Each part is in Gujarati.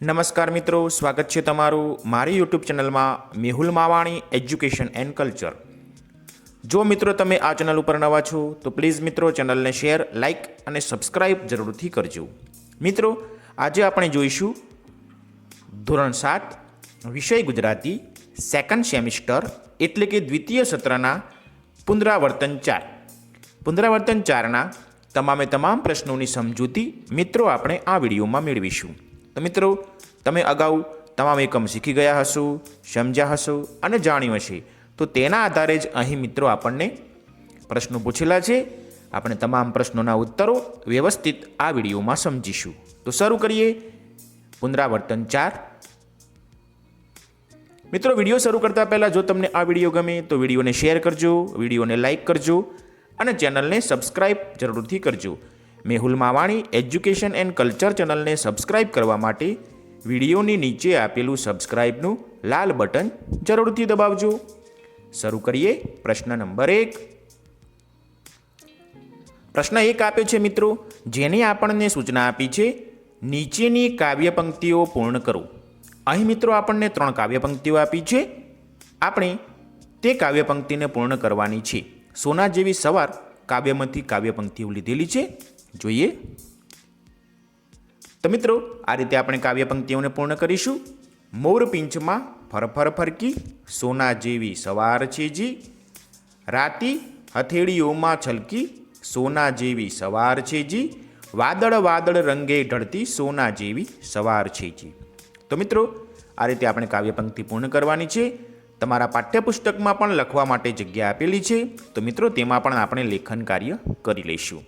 નમસ્કાર મિત્રો, સ્વાગત છે તમારું મારી યુટ્યુબ ચેનલમાં Mehul Mavani education and culture જો મિત્રો તમે આ ચેનલ ઉપર નવા છો, તો પ્લીઝ મિત્રો ચેનલને શેર લાઇક અને સબસ્ક્રાઇબ જરૂરથી કરજો. મિત્રો, આજે આપણે જોઈશું ધોરણ સાત, વિષય ગુજરાતી સેકન્ડ સેમિસ્ટર એટલે કે દ્વિતીય સત્રના પુનરાવર્તન ચાર. પુનરાવર્તન ચારના તમામે તમામ પ્રશ્નોની સમજૂતી મિત્રો આપણે આ વિડીયોમાં મેળવીશું. તો મિત્રો, તમે અગાઉ તમામ એકમ શીખી ગયા હશો, સમજ્યા હશો અને જાણ્યું હશે. તો તેના આધારે જ અહીં મિત્રો આપણને પ્રશ્નો પૂછેલા છે. આપણે તમામ પ્રશ્નોના ઉત્તરો વ્યવસ્થિત આ વિડીયોમાં સમજીશું. તો શરૂ કરીએ. પુનરાવર્તન ચાર. મિત્રો, વીડિયો શરૂ કરતા પહેલાં જો તમને આ વીડિયો ગમે તો વિડીયોને શેર કરજો, વિડીયોને લાઇક કરજો અને ચેનલને સબસ્ક્રાઇબ જરૂરથી કરજો. Mehul Mavani education and culture ચેનલને સબસ્ક્રાઇબ કરવા માટે વિડીયોની નીચે આપેલું સબસ્ક્રાઇબનું લાલ બટન જરૂરથી દબાવજો. શરૂ કરીએ પ્રશ્ન નંબર એક. પ્રશ્ન એક આપ્યો છે મિત્રો, જેની આપણને સૂચના આપી છે, નીચેની કાવ્ય પંક્તિઓ પૂર્ણ કરો. અહીં મિત્રો આપણને ત્રણ કાવ્ય પંક્તિઓ આપી છે. આપણે તે કાવ્ય પંક્તિને પૂર્ણ કરવાની છે. સોના જેવી સવાર કાવ્યમાંથી કાવ્ય પંક્તિઓ લીધેલી છે. જોઈએ. તો મિત્રો, આ રીતે આપણે કાવ્ય પંક્તિઓને પૂર્ણ કરીશું. મોર પિંચમાં ફરફર ફરકી, સોના જેવી સવાર છે જી. રાતી હથેળીઓમાં છલકી, સોના જેવી સવાર છે જી. વાદળ વાદળ રંગે ઢળતી, સોના જેવી સવાર છે જી. તો મિત્રો, આ રીતે આપણે કાવ્ય પંક્તિ પૂર્ણ કરવાની છે. તમારા પાઠ્યપુસ્તકમાં પણ લખવા માટે જગ્યા આપેલી છે. તો મિત્રો, તેમાં પણ આપણે લેખન કાર્ય કરી લઈશું.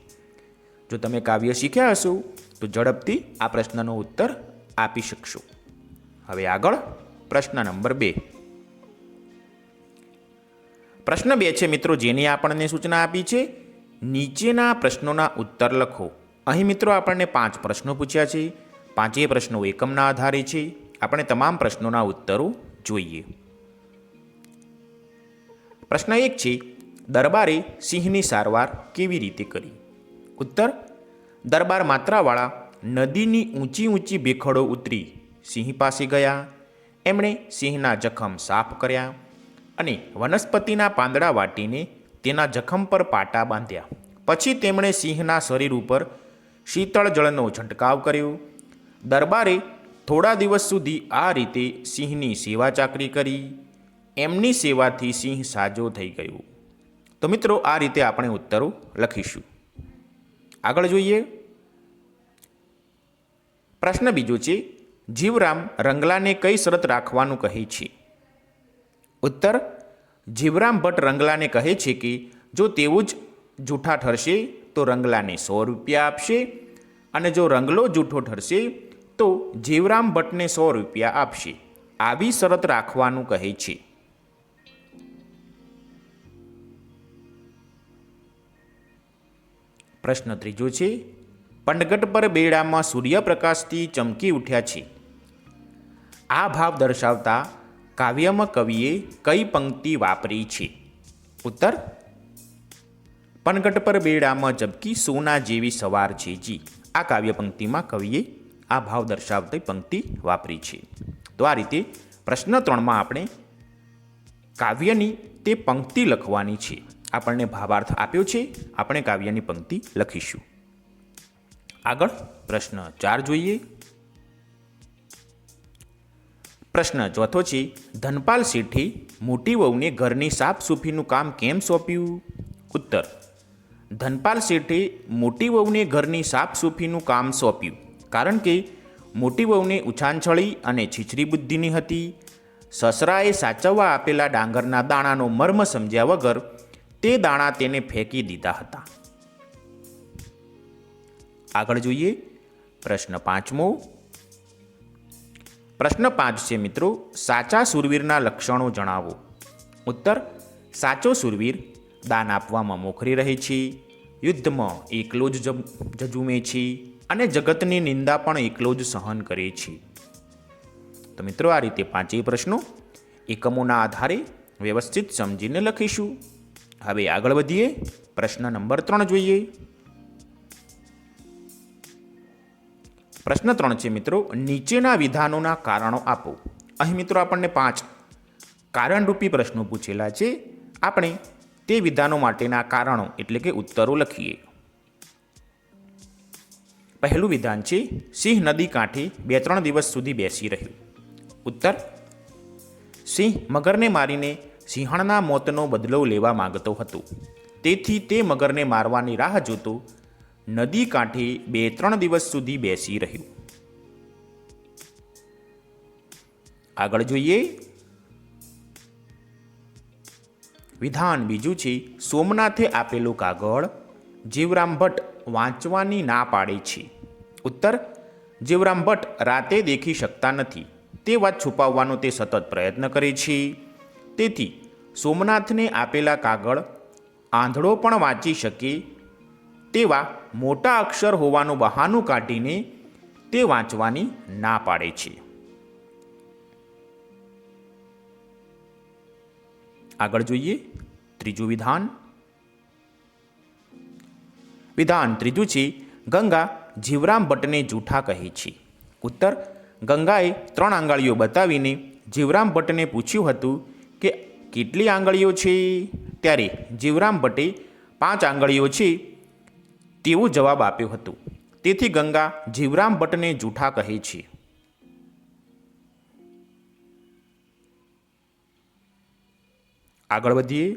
જો તમે કાવ્ય શીખ્યા હશો, તો ઝડપથી આ પ્રશ્નનો ઉત્તર આપી શકશો. હવે આગળ પ્રશ્ન નંબર બે. પ્રશ્ન બે છે, મિત્રો, જેની આપણને સૂચના આપી છે, નીચેના પ્રશ્નોના ઉત્તર લખો. અહીં, મિત્રો, આપણને પાંચ પ્રશ્નો પૂછ્યા છે. પાંચેય પ્રશ્નો એકમના આધારે છે. આપણે તમામ પ્રશ્નોના ઉત્તરો જોઈએ. પ્રશ્ન એક છે, દરબારે સિંહની સારવાર કેવી રીતે કરી? ઉત્તર, દરબાર માત્રાવાળા નદીની ઊંચી ઊંચી ભેખડો ઉતરી સિંહ પાસે ગયા. એમણે સિંહના જખમ સાફ કર્યા અને વનસ્પતિના પાંદડા વાટીને તેના જખમ પર પાટા બાંધ્યા. પછી તેમણે સિંહના શરીર ઉપર શીતળ જળનો છંટકાવ કર્યો. દરબારે થોડા દિવસ સુધી આ રીતે સિંહની સેવા ચાકરી કરી. એમની સેવાથી સિંહ સાજો થઈ ગયો. તો મિત્રો, આ રીતે આપણે ઉત્તરો લખીશું. આગળ જોઈએ. પ્રશ્ન બીજો છે, જીવરામ રંગલાને કઈ શરત રાખવાનું કહે છે? ઉત્તર, જીવરામ ભટ્ટ રંગલાને કહે છે કે, જો તેવું જ જૂઠા ઠરશે, તો રંગલાને સો રૂપિયા આપશે અને જો રંગલો જૂઠો ઠરશે, તો જીવરામ ભટ્ટને સો રૂપિયા આપશે. આવી શરત રાખવાનું કહે છે. પ્રશ્ન ત્રીજો છે, પંડગટ પર બેડામાં સૂર્યપ્રકાશથી ચમકી ઉઠ્યા છે. આ ભાવ દર્શાવતા કાવ્યમાં કવિએ કઈ પંક્તિ વાપરી છે? ઉત્તર પનગટ પર બેડામાં ઝબકી સોના જેવી સવાર છે જી. આ કાવ્ય પંક્તિમાં કવિએ આ ભાવ દર્શાવતી પંક્તિ વાપરી છે. તો આ રીતે પ્રશ્ન ત્રણમાં આપણે કાવ્યની તે પંક્તિ લખવાની છે. આપણને ભાવાર્થ આપ્યો છે, આપણે કાવ્યની પંક્તિ લખીશું. આગળ પ્રશ્ન ચાર જોઈએ. પ્રશ્ન ચોથો છે, ધનપાલ શેઠે મોટી વહુને ઘરની સાફસૂફીનું કામ કેમ સોંપ્યું? ઉત્તર, ધનપાલ શેઠે મોટી વહુને ઘરની સાફસૂફીનું કામ સોંપ્યું, કારણ કે મોટી વહુને ઉછાંછળી અને છીછરી બુદ્ધિની હતી. સસરાએ સાચવવા આપેલા ડાંગરના દાણાનો મર્મ સમજ્યા વગર તે દાણા તેને ફેંકી દીધા હતા. આગળ જોઈએ પ્રશ્ન પાંચમો. પ્રશ્ન પાંચ છે મિત્રો, સાચા સુરવીરના લક્ષણો જણાવો. ઉત્તર, સાચો સુરવીર દાન આપવામાં મોખરી રહે છે, યુદ્ધમાં એકલો જ જજુમે છે અને જગતની નિંદા પણ એકલો જ સહન કરે છે. તો મિત્રો આ રીતે પાંચેય પ્રશ્નો એકમોના આધારે વ્યવસ્થિત સમજીને લખીશું. હવે આગળ વધીએ. પ્રશ્ન નંબર ત્રણ જોઈએ. પ્રશ્ન ત્રણ છે મિત્રો, નીચેના વિધાનોના કારણો આપો. અહીં મિત્રો આપણને પાંચ કારણરૂપી પ્રશ્નો પૂછેલા છે. આપણે તે વિધાનો માટેના કારણો એટલે કે ઉત્તરો લખીએ. પહેલું વિધાન છે, સિંહ નદી કાંઠે બે ત્રણ દિવસ સુધી બેસી રહ્યું. ઉત્તર, સિંહ મગરને મારીને સિંહણના મોતનો બદલો લેવા માંગતો હતો. તેથી તે મગરને મારવાની રાહ જોતો નદી કાંઠે બે ત્રણ દિવસ સુધી બેસી રહ્યું. આગળ જોઈએ. વિધાન બીજું છે, સોમનાથે આપેલું કાગળ જીવરામ ભટ્ટ વાંચવાની ના પાડે છે. ઉત્તર, જીવરામ ભટ્ટ રાતે દેખી શકતા નથી. તે વાત છુપાવવાનો તે સતત પ્રયત્ન કરે છે. તેથી સોમનાથને આપેલા કાગળ, આંધળો પણ વાંચી શકે તેવા મોટા અક્ષર હોવાનું બહાનું કાઢીને તે વાંચવાની ના પાડે છે. આગળ જોઈએ ત્રીજું વિધાન. વિધાન ત્રીજું છે, ગંગા જીવરામ ભટ્ટને જૂઠા કહે છે. ઉત્તર, ગંગાએ ત્રણ આંગળીઓ બતાવીને જીવરામ ભટ્ટને પૂછ્યું હતું કેટલી આંગળીઓ છે? ત્યારે જીવરામ ભટ્ટે પાંચ આંગળીઓ છે તેવો જવાબ આપ્યો હતો. તેથી ગંગા જીવરામ ભટ્ટને જૂઠા કહે છે. આગળ વધીએ.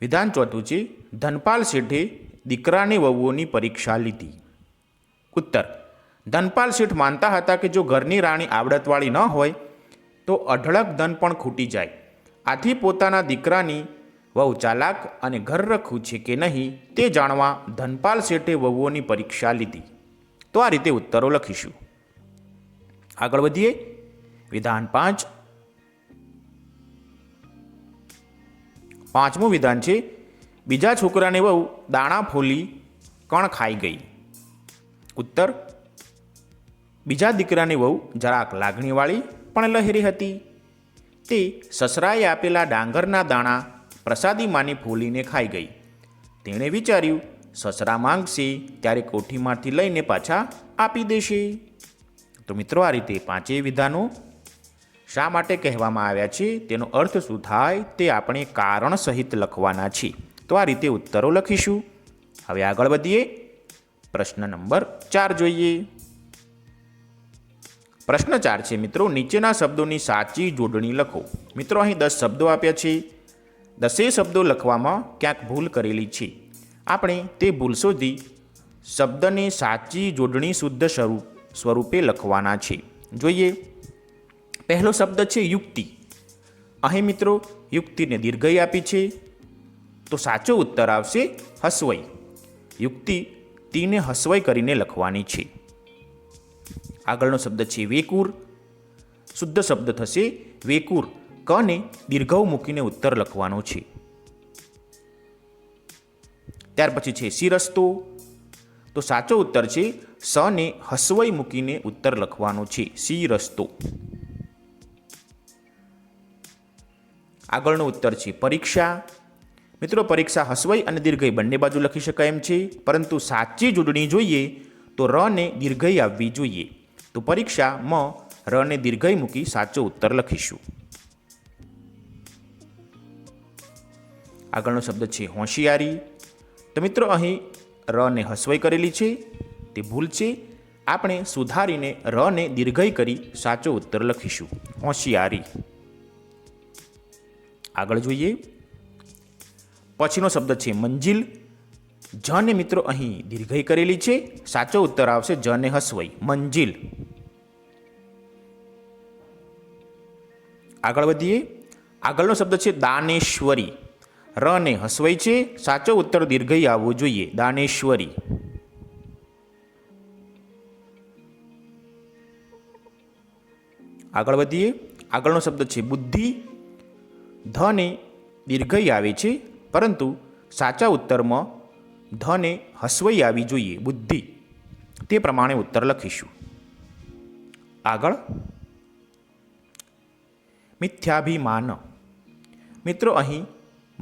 વિધાન ચોથું છે, ધનપાલ શેઠે દીકરાને વહુઓની પરીક્ષા લીધી. ઉત્તર, ધનપાલ શેઠ માનતા હતા કે જો ઘરની રાણી આવડતવાળી ન હોય તો અઢળક ધન પણ ખૂટી જાય. આથી પોતાના દીકરાની વહુ ચાલાક અને ઘરરખું છે કે નહીં તે જાણવા ધનપાલ શેઠે વહુઓની પરીક્ષા લીધી. તો આ રીતે ઉત્તરો લખીશું. આગળ વધીએ. વિધાન પાંચ. પાંચમું વિધાન છે, બીજા છોકરાને વહુ દાણા ફોલી કણ ખાઈ ગઈ. ઉત્તર. બીજા દીકરાની વહુ જરાક લાગણીવાળી પણ લહેરી હતી. તે સસરાએ આપેલા ડાંગરના દાણા પ્રસાદી માની ફોલીને ખાઈ ગઈ. તેણે વિચાર્યું, સસરા માંગશે ત્યારે કોઠીમાંથી લઈને પાછા આપી દેશે. તો મિત્રો, આ રીતે પાંચેય વિધાનો શા માટે કહેવામાં આવ્યા છે? તેનો અર્થ શું થાય? તે આપણે કારણ સહિત લખવાના છે તો આ રીતે ઉત્તરો લખીશું. હવે આગળ વધીએ. પ્રશ્ન નંબર ચાર જોઈએ. પ્રશ્ન ચાર છે મિત્રો. નીચેના શબ્દોની સાચી જોડણી લખો. મિત્રો, અહીં દસ શબ્દો આપ્યા છે. દસેય શબ્દો લખવામાં ક્યાંક ભૂલ કરેલી છે. આપણે તે ભૂલ શોધી શબ્દને સાચી જોડણી શુદ્ધ સ્વરૂપ, સ્વરૂપે લખવાના છે. જોઈએ. પહેલો શબ્દ છે યુક્તિ. અહીં મિત્રો, યુક્તિને દીર્ઘય આપી છે. તો સાચો ઉત્તર આવશે હસવઈ. યુક્તિ તીને હસવઈ કરીને લખવાની છે. આગળનો શબ્દ છે વેકુર. શુદ્ધ શબ્દ થશે વેકુર. કને દીર્ઘવ મૂકીને ઉત્તર લખવાનો છે. ત્યાર પછી છે શિરસ્તો. તો સાચો ઉત્તર છે સને હસવઈ મૂકીને ઉત્તર લખવાનો છે સી રસ્તો આગળનો ઉત્તર છે પરીક્ષા. મિત્રો, પરીક્ષા હસવઈ અને દીર્ઘઈ બંને બાજુ લખી શકાય એમ છે, પરંતુ સાચી જોડણી જોઈએ તો ર ને દીર્ઘઈ આવવી જોઈએ. તો પરીક્ષા મ ર ને દીર્ઘઈ મૂકી સાચો ઉત્તર લખીશું. આગળનો શબ્દ છે હોશિયારી. તો મિત્રો અહીં ર ને હસવઈ કરેલી છે, તે ભૂલ છે. આપણે સુધારીને ર ને દીર્ઘઈ કરી સાચો ઉત્તર લખીશું. હોશિયારી. આગળ જોઈએ. પછીનો શબ્દ છે મંજિલ. જને મિત્રો અહીં દીર્ઘઈ કરેલી છે. સાચો ઉત્તર આવશે જને હસવઈ, મંજિલ. આગળ વધીએ. આગળનો શબ્દ છે દાનેશ્વરી. ર ને હસવઈ છે. સાચો ઉત્તર દીર્ઘઈ આવવો જોઈએ. દાનેશ્વરી. આગળ વધીએ. આગળનો શબ્દ છે બુદ્ધિ. ધને દીર્ઘઈ આવે છે. પરંતુ સાચા ઉત્તરમાં ધને હસવઈ આવી જોઈએ બુદ્ધિ. તે પ્રમાણે ઉત્તર લખીશું. આગળ. મિથ્યાભિમાન. મિત્રો, અહીં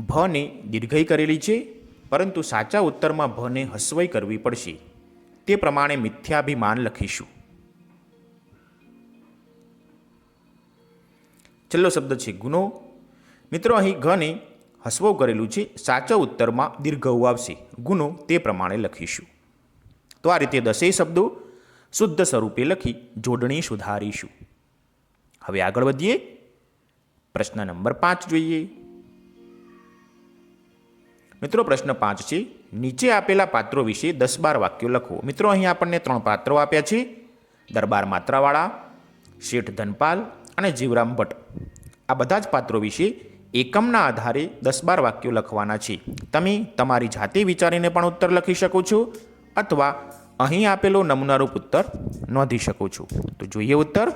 ભને દીર્ઘઈ કરેલી છે, પરંતુ સાચા ઉત્તરમાં ભને હસવઈ કરવી પડશે. તે પ્રમાણે મિથ્યાભિમાન લખીશું. છેલ્લો શબ્દ છે ગુનો. મિત્રો, અહીં ઘને હસવો કરેલું છે, સાચા ઉત્તરમાં દીર્ઘઉ આવશે. ગુનો તે પ્રમાણે લખીશું. તો આ રીતે દસેય શબ્દો શુદ્ધ સ્વરૂપે લખી જોડણી સુધારીશું. હવે આગળ વધીએ. પ્રશ્ન નંબર પાંચ જોઈએ. મિત્રો, પ્રશ્ન પાંચ છે, નીચે આપેલા પાત્રો વિશે દસ બાર વાક્યો લખો. મિત્રો, અહીં આપણને ત્રણ પાત્રો આપ્યા છે. દરબાર માત્રાવાળા, શેઠ ધનપાલ અને જીવરામ ભટ્ટ. આ બધા જ પાત્રો વિશે એકમના આધારે દસ બાર વાક્યો લખવાના છે. તમે તમારી જાતે વિચારીને પણ ઉત્તર લખી શકો છો અથવા અહીં આપેલો નમૂનારૂપ ઉત્તર નોંધી શકો છો. તો જોઈએ ઉત્તર.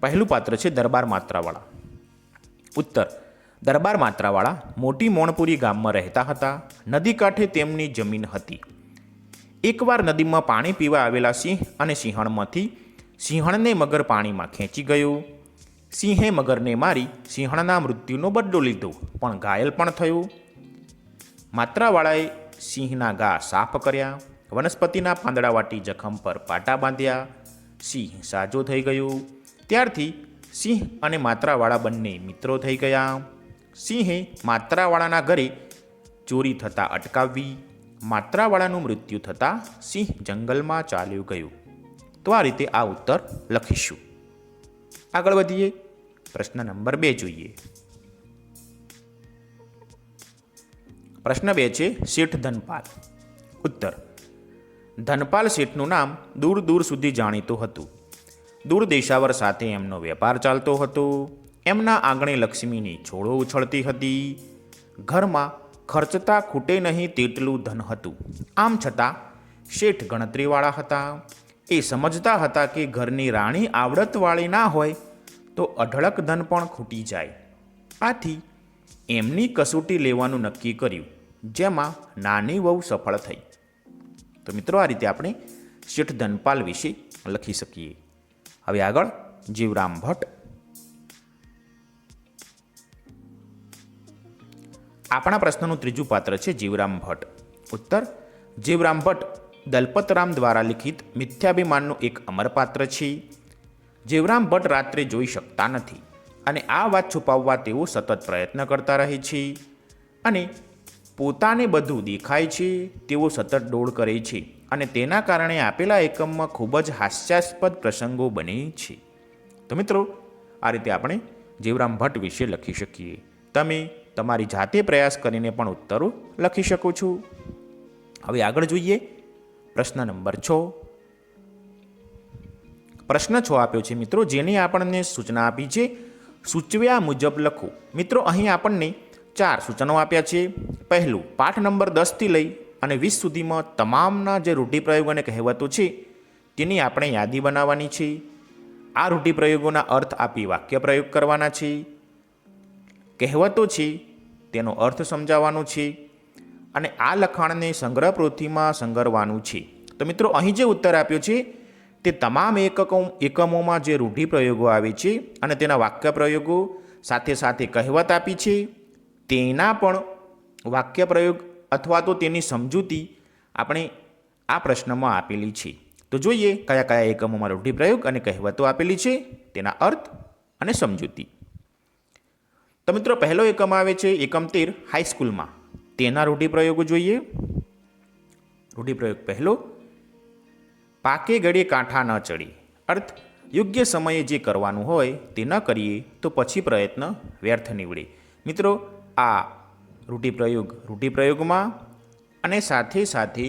પહેલું પાત્ર છે દરબાર માત્રાવાળા. ઉત્તર. દરબાર માત્રાવાળા મોટી મોણપુરી ગામમાં રહેતા હતા. નદી કાંઠે તેમની જમીન હતી. એકવાર નદીમાં પાણી પીવા આવેલા સિંહ અને સિંહણમાંથી સિંહણને મગર પાણીમાં ખેંચી ગયું. સિંહે મગરને મારી સિંહણના મૃત્યુનો બદલો લીધો, પણ ઘાયલ પણ થયું. માત્રાવાળાએ સિંહના ઘા સાફ કર્યા, વનસ્પતિના પાંદડાવાટી જખમ પર પાટા બાંધ્યા. સિંહ સાજો થઈ ગયો. ત્યારથી સિંહ અને માત્રાવાળા બંને મિત્રો થઈ ગયા. સિંહે માત્રાવાળાના ઘરે ચોરી થતાં અટકાવવી, માત્રાવાળાનું મૃત્યુ થતાં સિંહ જંગલમાં ચાલ્યું ગયું. તો આ રીતે આ ઉત્તર લખીશું. આગળ વધીએ. પ્રશ્ન નંબર બે જોઈએ. પ્રશ્ન બે છે, શેઠ ધનપાલ. ઉત્તર. ધનપાલ શેઠનું નામ દૂર દૂર સુધી જાણીતું હતું. દૂર દેશાવર સાથે એમનો વેપાર ચાલતો હતો. એમના આંગણે લક્ષ્મીની છોડો ઉછળતી હતી. ઘરમાં ખર્ચતા ખૂટે નહીં તેટલું ધન હતું. આમ છતાં શેઠ ગણતરીવાળા હતા. એ સમજતા હતા કે ઘરની રાણી આવડતવાળી ના હોય તો અઢળક ધન પણ ખૂટી જાય. આથી એમની કસોટી લેવાનું નક્કી કર્યું, જેમાં નાની વહુ સફળ થઈ. તો મિત્રો, આ રીતે આપણે શેઠ ધનપાલ વિશે લખી શકીએ. હવે આગળ જીવરામ ભટ્ટ. આપણા પ્રશ્નનું ત્રીજું પાત્ર છે જીવરામ ભટ્ટ. ઉત્તર, જીવરામ ભટ્ટ દલપતરામ દ્વારા લિખિત મિથ્યાભિમાનનું એક અમરપાત્ર છે. જીવરામ ભટ્ટ રાત્રે જોઈ શકતા નથી અને આ વાત છુપાવવા તેઓ સતત પ્રયત્ન કરતા રહે છે અને પોતાને બધું દેખાય છે, તેઓ સતત ડોળ કરે છે અને તેના કારણે આપેલા એકમમાં ખૂબ જ હાસ્યાસ્પદ પ્રસંગો બને છે. તો મિત્રો, આ રીતે આપણે જીવરામ ભટ્ટ વિશે લખી શકીએ. તમે તમારી જાતે પ્રયાસ કરીને પણ ઉત્તરો લખી શકો છો. હવે આગળ જોઈએ પ્રશ્ન નંબર છ. પ્રશ્ન છ આપ્યો છે, મિત્રો, જેની આપણને સૂચના આપી છે, સૂચવ્યા મુજબ લખો. મિત્રો, અહીં આપણને ચાર સૂચનો આપ્યા છે. પહેલું, પાઠ નંબર દસથી લઈ અને વીસ સુધીમાં તમામના જે રૂઢિપ્રયોગ અને કહેવતો છે, તેની આપણે યાદી બનાવવાની છે. આ રૂઢિપ્રયોગોના અર્થ આપી વાક્ય પ્રયોગ કરવાના છે. કહેવતો છે, તેનો અર્થ સમજાવવાનો છે. અને આ લખાણને સંગ્રહ પૃથ્વીમાં સંગરવાનું છે. તો મિત્રો, અહીં જે ઉત્તર આપ્યો છે, તે તમામ એકકો, એકમોમાં જે રૂઢિપ્રયોગો આવે છે અને તેના વાક્ય પ્રયોગો સાથે સાથે કહેવત આપી છે, તેના પણ વાક્ય પ્રયોગ અથવા તો તેની સમજૂતી આપણે આ પ્રશ્નમાં આપેલી છે. તો જોઈએ કયા કયા એકમોમાં રૂઢિપ્રયોગ અને કહેવતો આપેલી છે, તેના અર્થ અને સમજૂતી. તો મિત્રો, પહેલો એકમ આવે છે એકમ તેર હાઈસ્કૂલમાં તેના રૂઢિપ્રયોગો જોઈએ. રૂઢિપ્રયોગ પહેલો, પાકે ગળે કાંઠા ન ચડી. અર્થ, યોગ્ય સમયે જે કરવાનું હોય તે ન કરીએ તો પછી પ્રયત્ન વ્યર્થ નીવડે. મિત્રો, આ રૂઢિપ્રયોગ રૂઢિપ્રયોગમાં અને સાથે સાથે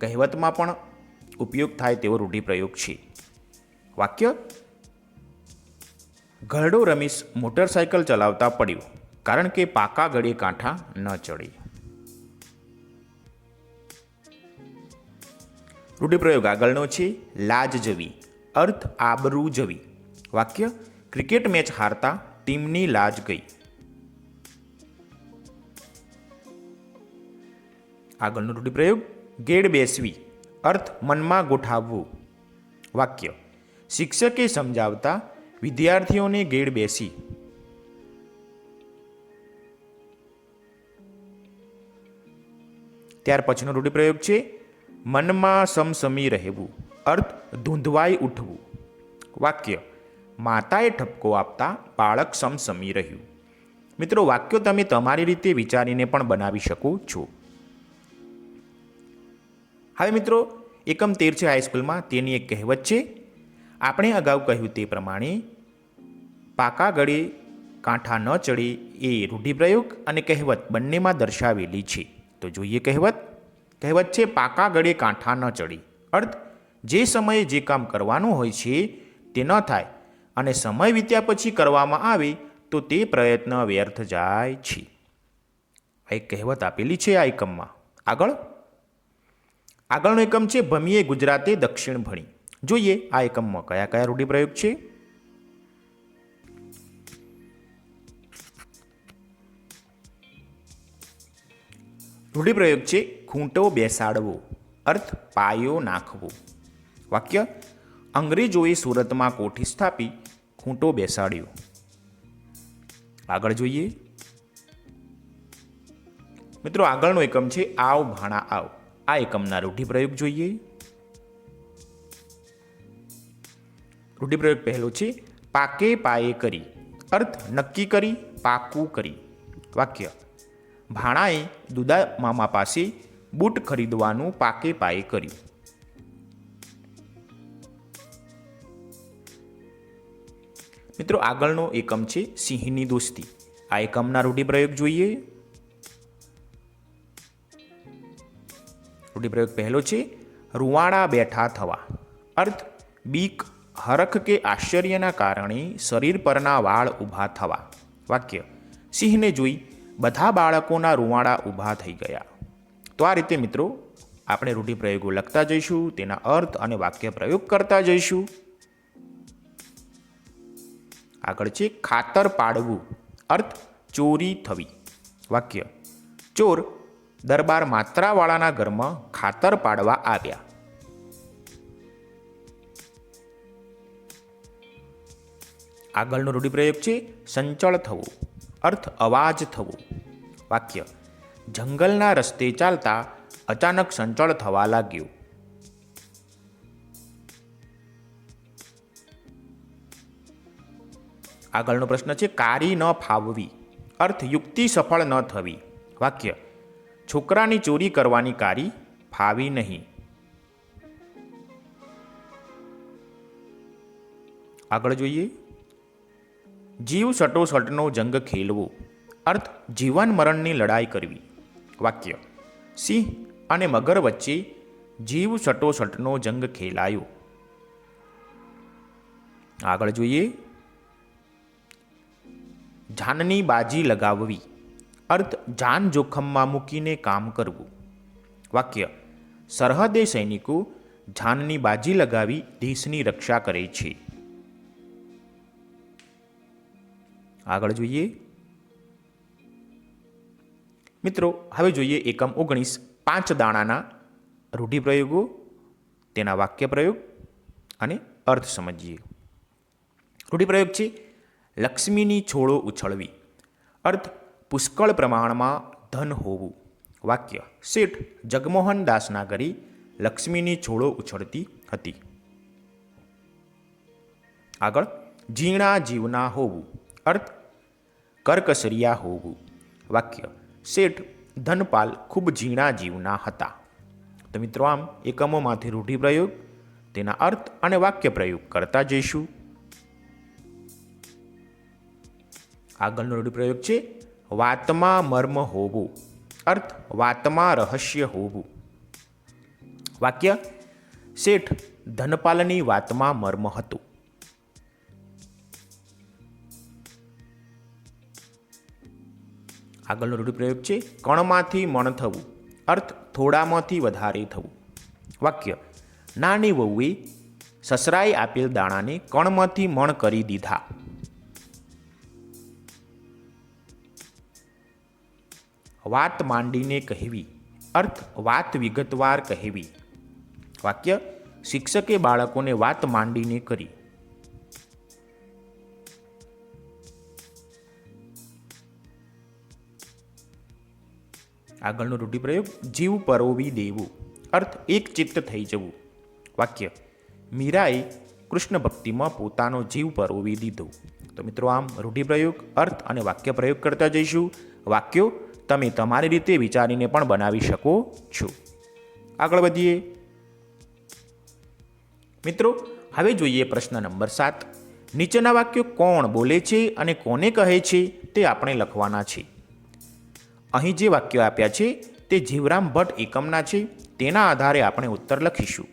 કહેવતમાં પણ ઉપયોગ થાય તેવો રૂઢિપ્રયોગ છે. વાક્ય, ઘરડો રમીશ મોટરસાયકલ ચલાવતા પડ્યો કારણ કે પાકા ગળે કાંઠા ન ચડે. રૂઢિપ્રયોગ આગળનો છે, લાજ જવી, અર્થ આબરૂ જવી. વાક્ય, ક્રિકેટ મેચ હારતા ટીમની લાજ ગઈ. આગળનો રૂઢિપ્રયોગ, ગેડ બેસવી, અર્થ મનમાં ગોઠાવવું. વાક્ય, શિક્ષકે સમજાવતા વિદ્યાર્થીઓને ગેડ બેસી. ત્યાર પછીનો રૂઢિપ્રયોગ છે મનમાં સમસમી રહેવું, અર્થ ધૂંધવાઈ ઉઠવું. વાક્ય, માતાએ ઠપકો આપતા બાળક સમસમી રહ્યું. મિત્રો, વાક્યો તમે તમારી રીતે વિચારીને પણ બનાવી શકો છો. હવે મિત્રો, એકમ તેર છે હાઈસ્કૂલમાં, તેની એક કહેવત છે, આપણે અગાઉ કહ્યું તે પ્રમાણે પાકા ગળે કાંઠા ન ચડે એ રૂઢિપ્રયોગ અને કહેવત બંનેમાં દર્શાવેલી છે. તો જોઈએ કહેવત. કહેવત છે, પાકા ગળે કાંઠા ન ચડી. અર્થ, જે સમયે જે કામ કરવાનું હોય છે, તે ન થાય અને સમય વીત્યા પછી કરવામાં આવે તો તે પ્રયત્ન વ્યર્થ જાય છે. આ એક કહેવત આપેલી છે આ એકમમાં. આગળ. આગળનો એકમ છે, ભમીએ ગુજરાતે દક્ષિણ ભણી. જોઈએ, આ એકમમાં કયા કયા રૂઢિપ્રયોગ છે? રૂઢિપ્રયોગ છે ખૂંટો બેસાડવો. અર્થ, પાયો નાખવો. વાક્ય, અંગ્રેજોએ સુરતમાં કોઠી સ્થાપી, ખૂંટો બેસાડ્યો. આગળ જોઈએ. મિત્રો, આગળનો એકમ છે, આવ ભાણા આવ. આ એકમના રૂઢિપ્રયોગ જોઈએ. રૂઢિપ્રયોગ પહેલો છે, પાકે પાયે કરી. અર્થ, નક્કી કરી, પાકું કરી. વાક્ય, ભાણાએ દુદા મામા પાસે બૂટ ખરીદવાનું પાકે પાયે કર્યું. મિત્રો, આગળનો એકમ છે સિંહની દોસ્તી. આ એકમના રૂઢિપ્રયોગ જોઈએ. રૂઢિપ્રયોગ પહેલો છે, રૂવાડા બેઠા થવા. અર્થ, બીક, હરખ કે આશ્ચર્યના કારણે શરીર પરના વાળ ઊભા થવા. વાક્ય, સિંહને જોઈ બધા બાળકોના રૂવાડા ઊભા થઈ ગયા. તો આ રીતે મિત્રો, આપણે રૂઢિપ્રયોગો લખતા જઈશું, તેના અર્થ અને વાક્ય પ્રયોગ કરતા જઈશું. આગળ છે, ખાતર પાડવું, અર્થ, ચોરી થવી. વાક્ય, ચોર દરબાર માત્રાવાળાના ઘરમાં ખાતર પાડવા આવ્યા. આગળનો રૂઢિપ્રયોગ છે, સંચળ થવું, અર્થ, અવાજ થવો. વાક્ય જંગલના રસ્તે ચાલતા અચાનક સંચળ થવા લાગ્યું. આગળનો પ્રશ્ન છે, કારી ન ફાવવી. અર્થ યુક્તિ સફળ ન થવી. વાક્ય, છોકરાની ચોરી કરવાની કારી ફાવી નહીં. આગળ જોઈએ, જીવ સટોસટનો જંગ ખેલવો. અર્થ, જીવન મરણની લડાઈ કરવી. વાક્ય. સિંહ અને મગર વચ્ચે જીવ સટોસટનો જંગ ખેલાયો. આગળ જોઈએ. જાનની બાજી લગાવવી. અર્થ જાન જોખમમાં મૂકીને કામ કરવું. વાક્ય, સરહદે સૈનિકો જાનની બાજી લગાવી દેશની રક્ષા કરે છે. આગળ જોઈએ. મિત્રો, હવે જોઈએ એકમ ઓગણીસ. પાંચ દાણાના રૂઢિપ્રયોગો, તેના વાક્ય પ્રયોગ અને અર્થ સમજીએ. રૂઢિપ્રયોગ છે, લક્ષ્મીની છોડો ઉછળવી. અર્થ, પુષ્કળ પ્રમાણમાં ધન હોવું. વાક્ય, શેઠ જગમોહન દાસના ઘરે લક્ષ્મીની છોડો ઉછળતી હતી. આગળ, ઝીણા જીવના હોવું. અર્થ, કરકસરિયા હોવું. વાક્ય શેઠ ધનપાલ ખૂબ ઝીણા જીવના હતા. તો મિત્રો આમ એકમોમાંથી રૂઢિપ્રયોગ, તેના અર્થ અને વાક્ય પ્રયોગ કરતા જઈશું. આગળનો રૂઢિપ્રયોગ છે, વાતમાં મર્મ હોવું. અર્થ, વાતમાં રહસ્ય હોવું. વાક્ય, શેઠ ધનપાલની વાતમાં મર્મ હતું. આગળનો રૂઢિપ્રયોગ છે, કણમાંથી મણ થવું. અર્થ, થોડામાંથી વધારે થવું. વાક્ય, નાની વહુએ સસરાએ આપેલ દાણાને કણમાંથી મણ કરી દીધા. વાત માંડીને કહેવી. અર્થ, વાત વિગતવાર કહેવી. વાક્ય, શિક્ષકે બાળકોને વાત માંડીને કરી. આગળનો રૂઢિપ્રયોગ જીવ પરોવી દેવું. અર્થ, એક ચિત્ત થઈ જવું. વાક્ય, મીરાએ કૃષ્ણ ભક્તિમાં પોતાનો જીવ પરોવી દીધો. તો મિત્રો આમ રૂઢિપ્રયોગ, અર્થ અને વાક્ય પ્રયોગ કરતા જઈશું. વાક્યો તમે તમારી રીતે વિચારીને પણ બનાવી શકો છો. આગળ વધીએ. મિત્રો, હવે જોઈએ પ્રશ્ન નંબર સાત. નીચેના વાક્યો કોણ બોલે છે અને કોને કહે છે તે આપણે લખવાના છે. અહીં જે વાક્યો આપ્યા છે, તે જીવરામ ભટ્ટ એકમના છે. તેના આધારે આપણે ઉત્તર લખીશું.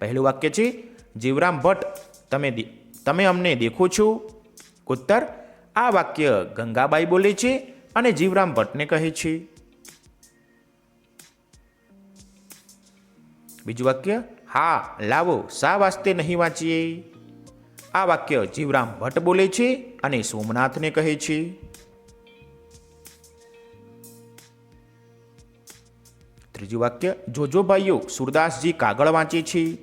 પહેલું વાક્ય છે, જીવરામ ભટ્ટ, તમે તમે અમને દેખો છો. ઉત્તર, આ વાક્ય ગંગાબાઈ બોલે છે અને જીવરામ ભટ્ટને કહે છે. બીજું વાક્ય, હા, લાવો, શા વાસ્તે નહીં વાંચીએ? આ વાક્ય જીવરામ ભટ્ટ બોલે છે અને સોમનાથને કહે છે. ત્રીજું વાક્ય, જોજો ભાઈઓ, સુરદાસજી કાગળ વાંચે છે.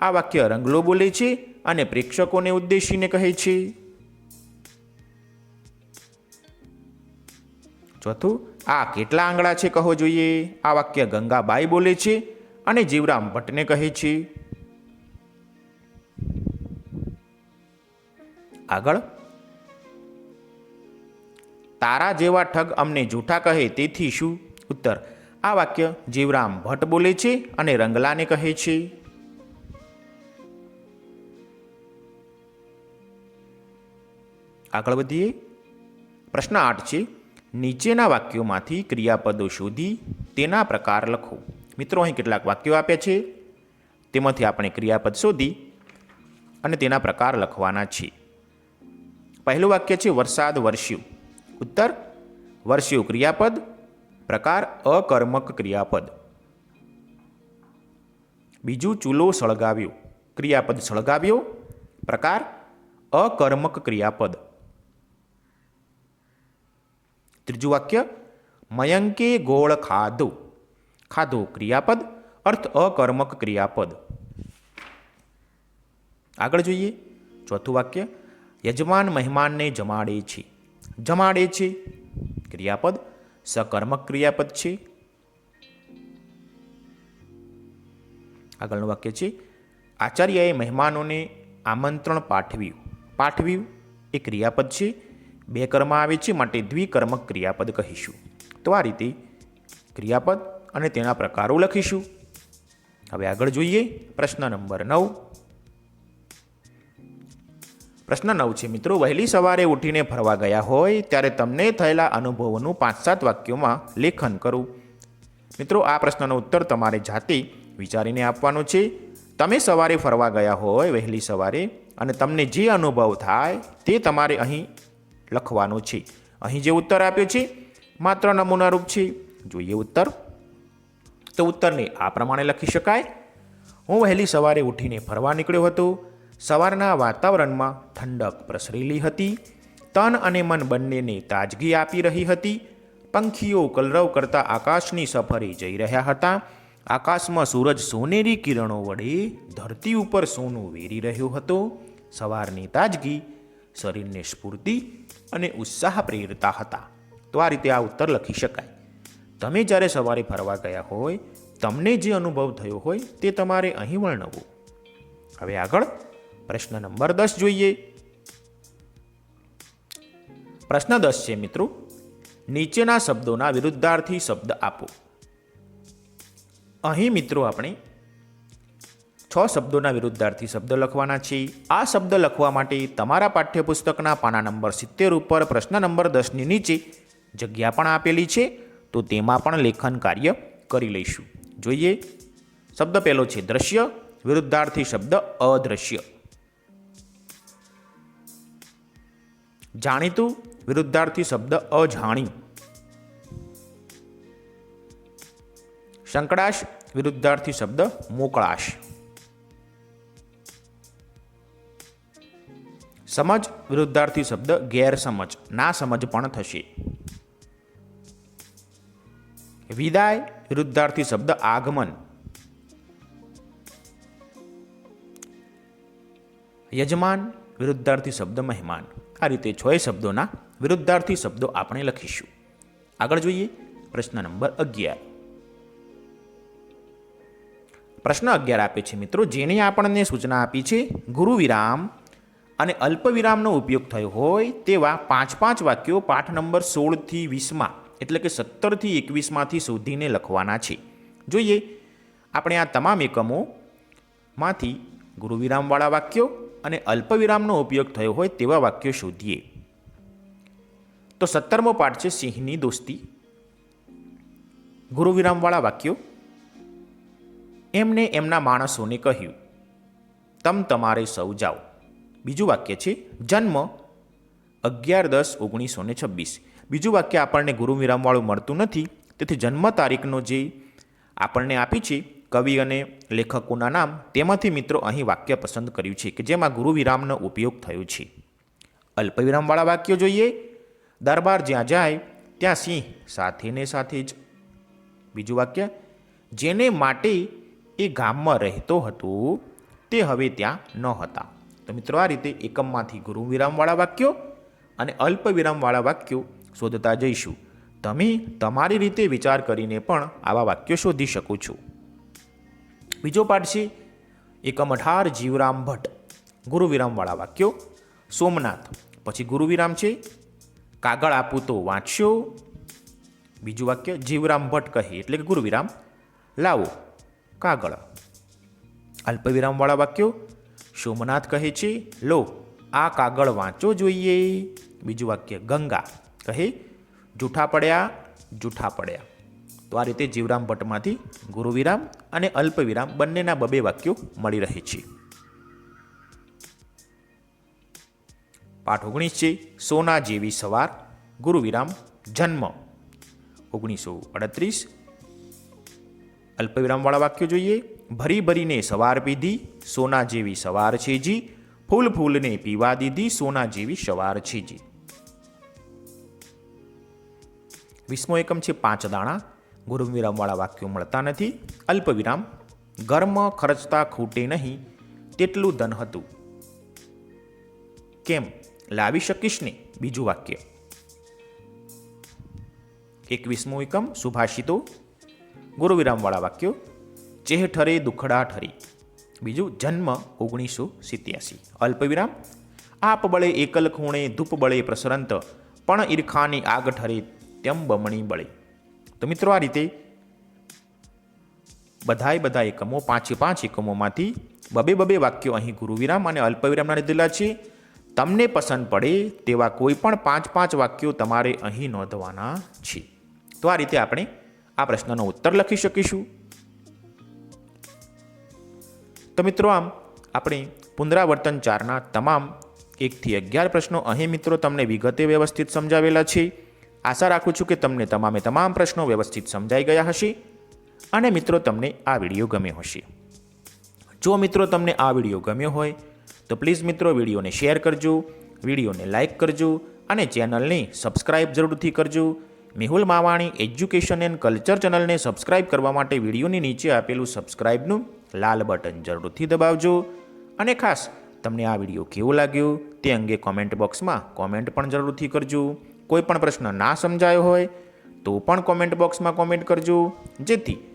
આ વાક્ય રંગલો બોલે છે અને પ્રેક્ષકોને ઉદ્દેશીને કહે છે. ચોથું, આ કેટલા આંગળા છે કહો જોઈએ? આ વાક્ય ગંગાબાઈ બોલે છે અને જીવરામ ભટ્ટને કહે છે. આગળ, તારા જેવા ઠગ અમને જૂઠા કહે, તેથી શું? ઉત્તર આ વાક્ય જીવરામ ભટ્ટ બોલે છે અને રંગલાને કહે છે. આગળ વધીએ. પ્રશ્ન આઠ છે, નીચેના વાક્યોમાંથી ક્રિયાપદો શોધી તેના પ્રકાર લખો. મિત્રો, અહીં કેટલાક વાક્યો આપ્યા છે. તેમાંથી આપણે ક્રિયાપદ શોધી અને તેના પ્રકાર લખવાના છે. પહેલું વાક્ય છે, વરસાદ વરસ્યું ઉત્તર વરસ્યું ક્રિયાપદ પ્રકાર અકર્મક ક્રિયાપદ. બીજું ચૂલો સળગાવ્યો. ક્રિયાપદ સળગાવ્યો. પ્રકાર અકર્મક ક્રિયાપદ. ત્રીજું વાક્ય, મયંકે ગોળ ખાધો. ખાધો ક્રિયાપદ, અર્થ અકર્મક ક્રિયાપદ. આગળ જોઈએ. ચોથું વાક્ય, યજમાન મહેમાનને જમાડે છે. જમાડે છે ક્રિયાપદ સકર્મક ક્રિયાપદ છે. આગળનું વાક્ય છે, આચાર્યએ મહેમાનોને આમંત્રણ પાઠવ્યું. પાઠવ્યું એ ક્રિયાપદ છે. બે કર્મ આવે છે માટે દ્વિકર્મક ક્રિયાપદ કહીશું. તો આ રીતે ક્રિયાપદ અને તેના પ્રકારો લખીશું. હવે આગળ જોઈએ પ્રશ્ન નંબર નવ. પ્રશ્ન નવ છે, મિત્રો, વહેલી સવારે ઉઠીને ફરવા ગયા હોય ત્યારે તમને થયેલા અનુભવોનું પાંચ સાત વાક્યોમાં લેખન કરું. મિત્રો, આ પ્રશ્નનો ઉત્તર તમારે જાતે વિચારીને આપવાનો છે. તમે સવારે ફરવા ગયા હોય વહેલી સવારે અને તમને જે અનુભવ થાય તે તમારે અહીં લખવાનો છે. અહીં જે ઉત્તર આપ્યો છે, માત્ર નમૂનારૂપ છે. જોઈએ ઉત્તર. તો ઉત્તરને આ પ્રમાણે લખી શકાય. હું વહેલી સવારે ઉઠીને ફરવા નીકળ્યો હતો સવારના વાતાવરણમાં ઠંડક પ્રસરેલી હતી. તન અને મન બંનેને તાજગી આપી રહી હતી. પંખીઓ કલરવ કરતા આકાશની સફરે જઈ રહ્યા હતા. આકાશમાં સૂરજ સોનેરી કિરણો વડે ધરતી ઉપર સોનું વેરી રહ્યો હતો. સવારની તાજગી, શરીરને સ્ફૂર્તિ અને ઉત્સાહ પ્રેરતા હતા. તો આ રીતે આ ઉત્તર લખી શકાય. તમે જ્યારે સવારે ફરવા ગયા હોય, તમને જે અનુભવ થયો હોય તે તમારે અહીં વર્ણવવું હવે આગળ. પ્રશ્ન નંબર દસ જોઈએ. પ્રશ્ન દસ છે, મિત્રો. નીચેના શબ્દોના વિરુદ્ધાર્થી શબ્દ આપો. અહીં, મિત્રો, આપણે છ શબ્દોના વિરુદ્ધાર્થી શબ્દ લખવાના છે. આ શબ્દ લખવા માટે તમારા પાઠ્યપુસ્તકના પાના નંબર સિત્તેર ઉપર પ્રશ્ન નંબર દસની નીચે જગ્યા પણ આપેલી છે, તો તેમાં પણ લેખન કાર્ય કરી લઈશું. જોઈએ. શબ્દ પહેલો છે દ્રશ્ય. વિરુદ્ધાર્થી શબ્દ અદ્રશ્ય. જાણીતું? વિરુદ્ધાર્થી શબ્દ અજાણ્યું. સંકળાશ, વિરુદ્ધાર્થી શબ્દ મોકળાશ. સમજ, વિરુદ્ધાર્થી શબ્દ ગેરસમજ. ના સમજ પણ થશે. વિદાય, વિરુદ્ધાર્થી શબ્દ આગમન. યજમાન, વિરુદ્ધાર્થી શબ્દ મહેમાન. આ રીતે છ શબ્દોના વિરુદ્ધાર્થી શબ્દો આપણે લખીશું. આગળ જોઈએ પ્રશ્ન નંબર અગિયાર. પ્રશ્ન અગિયાર આપે છે, મિત્રો જેને આપણને સૂચના આપી છે ગુરુ વિરામ અને અલ્પ વિરામનો ઉપયોગ થયો હોય તેવા પાંચ પાંચ વાક્યો પાઠ નંબર સોળથી વીસમાં એટલે કે સત્તરથી એકવીસમાંથી શોધીને લખવાના છે. જોઈએ, આપણે આ તમામ એકમોમાંથી ગુરુ વિરામવાળા વાક્યો અને અલ્પ વિરામનો ઉપયોગ થયો હોય તેવા વાક્યો શોધીએ. તો સત્તરમો પાઠ છે સિંહની દોસ્તી. ગુરુ વિરામવાળા વાક્યો. એમને એમના માણસોને કહ્યું, તમ તમારે સૌ જાઓ. બીજું વાક્ય છે, જન્મ અગિયાર દસ ઓગણીસો ને છવ્વીસ. બીજું વાક્ય, આપણને ગુરુ વિરામવાળું મળતું નથી. તેથી જન્મ તારીખનો જે આપણને આપી છે કવિ અને લેખકોના નામ તેમાંથી મિત્રો અહીં વાક્ય પસંદ કર્યું છે કે જેમાં ગુરુ વિરામનો ઉપયોગ થયો છે. અલ્પ વિરામવાળા વાક્યો જોઈએ. દરબાર જ્યાં જાય, ત્યાં સિંહ સાથે ને સાથે જ. બીજું વાક્ય, જેને માટે એ ગામમાં રહેતો હતો, તે હવે ત્યાં ન હતા. તો મિત્રો, આ રીતે એકમમાંથી ગુરુ વિરામવાળા વાક્યો અને અલ્પ વિરામવાળા વાક્યો શોધતા જઈશું. તમે તમારી રીતે વિચાર કરીને પણ આવા વાક્યો શોધી શકો છો. બીજો પાઠ છે એકમ અઢાર જીવરામ ભટ્ટ. ગુરુ વિરામવાળા વાક્યો, સોમનાથ. પછી ગુરુ વિરામ છે, કાગળ આપું તો વાંચશો. બીજું વાક્ય, જીવરામ ભટ્ટ કહે. એટલે કે ગુરુ વિરામ લાવો, કાગળ. અલ્પ વિરામવાળા વાક્યો, સોમનાથ કહે છે, લો, આ કાગળ વાંચો જોઈએ. બીજું વાક્ય, ગંગા. કહે, જૂઠા પડ્યા જૂઠા પડ્યા. તો આ રીતે જીવરામ ભટ્ટમાંથી ગુરુ વિરામ અને અલ્પ વિરામ બંનેના બબે વાક્યો મળી રહે છે. પાઠ ઓગણીસ છે, સોના જેવી સવાર ગુરુ વિરામ જન્મ. ઓગણીસો અડત્રીસ, અલ્પવિરામવાળા વાક્યો જોઈએ. ભરી ભરીને સવાર પીધી, સોના જેવી સવાર છે જી ફૂલ ફૂલને પીવા દીધી, સોના જેવી સવાર છે જી વીસમો એકમ છે, પાંચ દાણા. ગુરુ વિરામવાળા વાક્યો મળતા નથી. અલ્પ વિરામ ઘર્મ ખર્ચતા ખૂટે નહીં, તેટલું ધન હતું. કેમ? લાવી શકીશ ને? બીજું વાક્ય. એકવીસમો એકમ, સુભાષિતો. ગુરુ વિરામવાળા વાક્યો ચેહ ઠરે દુખડા ઠરી. બીજું, જન્મ ઓગણીસો સિત્યાસી. અલ્પવિરામ, આપ બળે એકલ ખૂણે ધૂપ બળે પ્રસરંત, પણ ઈરખાની આગ ઠરે, તેમ બમણી બળે. તો મિત્રો આ રીતે બધાય બધા એકમો, પાંચે પાંચ એકમોમાંથી બબે બબે વાક્યો અહીં ગુરુવિરામ અને અલ્પવિરામના લીધેલા છે. તમને પસંદ પડે તેવા કોઈ પણ પાંચ પાંચ વાક્યો તમારે અહીં નોંધવાના છે. તો આ રીતે આપણે આ પ્રશ્નનો ઉત્તર લખી શકીશું. તો મિત્રો આમ આપણે પુનરાવર્તન ચારના તમામ એકથી અગિયાર પ્રશ્નો અહીં મિત્રો તમને વિગતે વ્યવસ્થિત સમજાવેલા છે. આશા રાખું છું કે તમને તમામે તમામ પ્રશ્નો વ્યવસ્થિત સમજાઈ ગયા હશે અને મિત્રો, તમને આ વીડિયો ગમ્યો હશે. જો મિત્રો, તમને આ વીડિયો ગમ્યો હોય, તો પ્લીઝ મિત્રો, વિડીયોને શેર કરજો, વિડીયોને લાઇક કરજો અને ચેનલને સબસ્ક્રાઇબ જરૂરથી કરજો. Mehul Mavani education and culture ચેનલને સબસ્ક્રાઇબ કરવા માટે વિડીયોની નીચે આપેલું સબસ્ક્રાઇબનું લાલ બટન જરૂરથી દબાવજો. અને ખાસ, તમને આ વીડિયો કેવો લાગ્યો તે અંગે કોમેન્ટ બોક્સમાં કોમેન્ટ પણ જરૂરથી કરજો. કોઈ પણ પ્રશ્ન ના સમજાયો હોય તો પણ કોમેન્ટ બોક્સમાં કોમેન્ટ કરજો. જેથી